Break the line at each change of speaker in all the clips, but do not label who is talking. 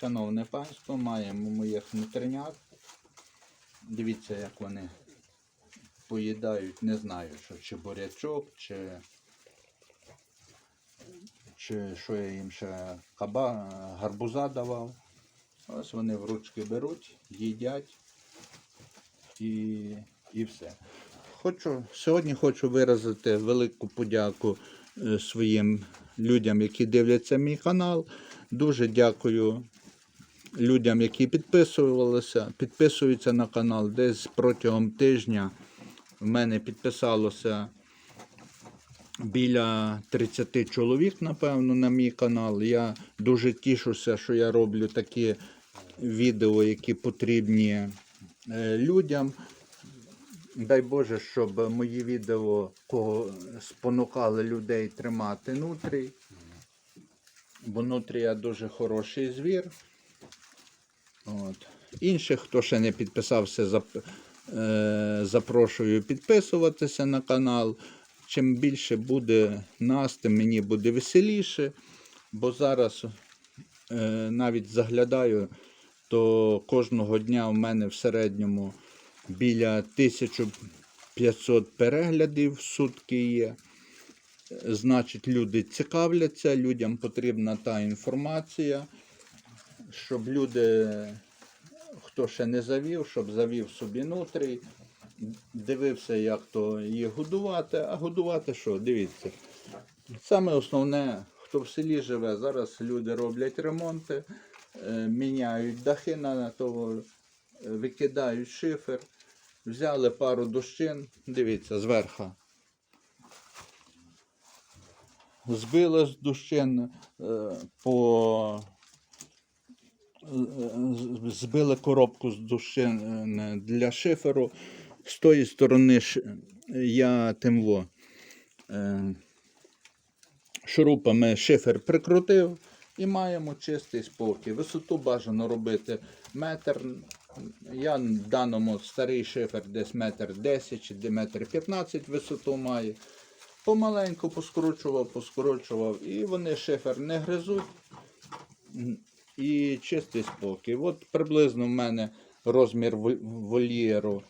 Шановне панство, маємо моїх внутрішнят. Дивіться, як вони поїдають, не знаю, що чи бурячок, чи, чи що я їм ще каба, гарбуза давав. Ось вони в ручки беруть, їдять і, і все. Хочу, сьогодні хочу виразити велику подяку е, своїм людям, які дивляться мій канал. Дуже дякую людям, які підписувалися, підписуються на канал. Десь протягом тижня в мене підписалося біля 30 чоловік, напевно, на мій канал. Я дуже тішуся, що я роблю такі відео, які потрібні е, людям. Дай Боже, щоб мої відео кого спонукали людей тримати нутрій. Бо нутрія дуже хороший звір. От. Інших, хто ще не підписався, зап- е, запрошую підписуватися на канал. Чим більше буде нас, тим мені буде веселіше. Бо зараз е, навіть заглядаю, то кожного дня у мене в середньому біля 1500 переглядів в сутки є. Значить, люди цікавляться, людям потрібна та інформація, щоб люди, хто ще не завів, щоб завів собі нутрій, дивився, як то їх годувати. А годувати що? Дивіться. Саме основне, хто в селі живе, зараз люди роблять ремонти, е, міняють дахи на того, е, викидають шифер, взяли пару дощин, дивіться, зверху. Збили з дощин е, по збили коробку з дощин е, для шиферу. З тої сторони я тим во, е, шурупами шифер прикрутив і маємо чистий спокій. Висоту бажано робити метр. Я в даному старий шифер десь метр 10 чи метр 15 висоту має. Помаленьку поскручував, поскручував, і вони шифер не гризуть. М, І чистий спокій. От приблизно в мене розмір вольєру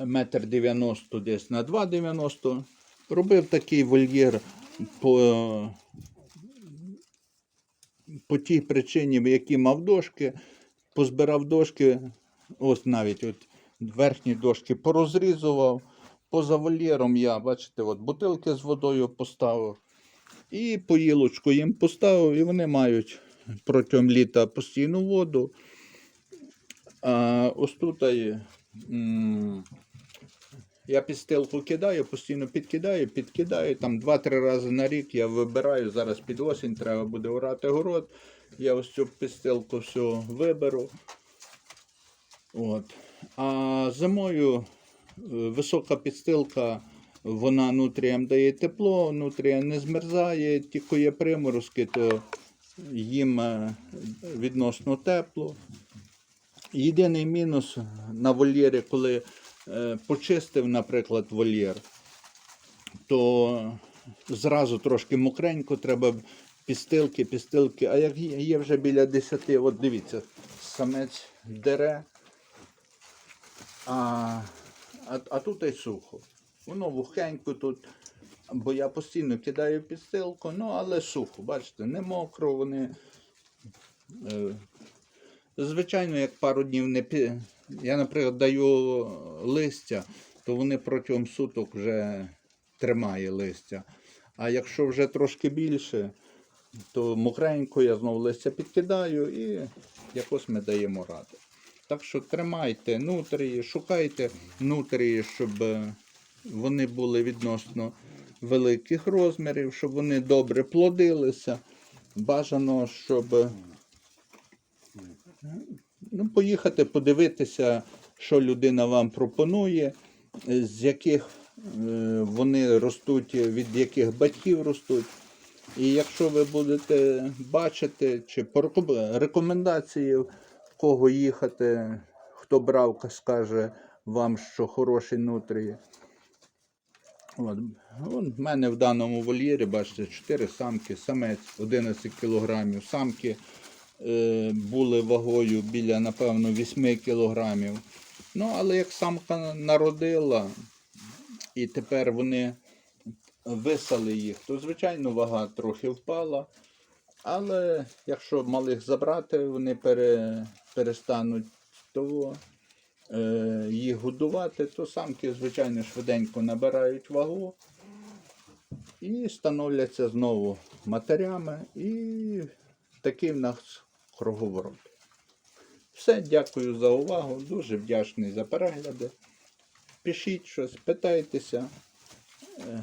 метр 90 десь на 2,90. Робив такий вольєр по, по тій причині, в якій мав дошки. Позбирав дошки, ось навіть от верхні дошки порозрізував. Поза вольєром я, бачите, от бутилки з водою поставив. І поїлочку їм поставив, і вони мають протягом літа постійну воду. А ось тут я підстилку кидаю, постійно підкидаю, підкидаю. Там 2-3 рази на рік я вибираю. Зараз під осінь треба буде орати город. Я ось цю підстилку всю виберу. От. А зимою е, висока підстилка, вона нутріям дає тепло, нутрія не змерзає, тільки є приморозки, то їм е, відносно тепло. Єдиний мінус на вольєрі, коли е, почистив, наприклад, вольєр, то зразу трошки мокренько, треба пістилки, пістилки. А як є вже біля 10, от дивіться, самець дере, а, а, а тут і сухо. Воно вухенько тут, бо я постійно кидаю підстилку, ну але сухо, бачите, не мокро, вони. Е, Звичайно, як пару днів не. Я, наприклад, даю листя, то вони протягом суток вже тримає листя. А якщо вже трошки більше, то мокренько я знову листя підкидаю і якось ми даємо раду. Так що тримайте нутрії, шукайте нутрії, щоб е, вони були відносно великих розмірів, щоб вони добре плодилися. Бажано, щоб ну, поїхати подивитися, що людина вам пропонує, з яких е, вони ростуть, від яких батьків ростуть. І якщо ви будете бачити, чи по рекомендації, в кого їхати, хто брав, скаже вам, що хороші нутрії. От. Вон мене в даному вольєрі, бачите, 4 самки, самець 11 кілограмів, самки е, були вагою біля, напевно, 8 кілограмів. Ну, але як самка народила, і тепер вони висали їх, то, звичайно, вага трохи впала. Але якщо малих забрати, вони пере, перестануть то, е, їх годувати, то самки, звичайно, швиденько набирають вагу і становляться знову матерями. І такий в нас круговорот. Все, дякую за увагу. Дуже вдячний за перегляди. Пишіть щось, питайтеся. Е,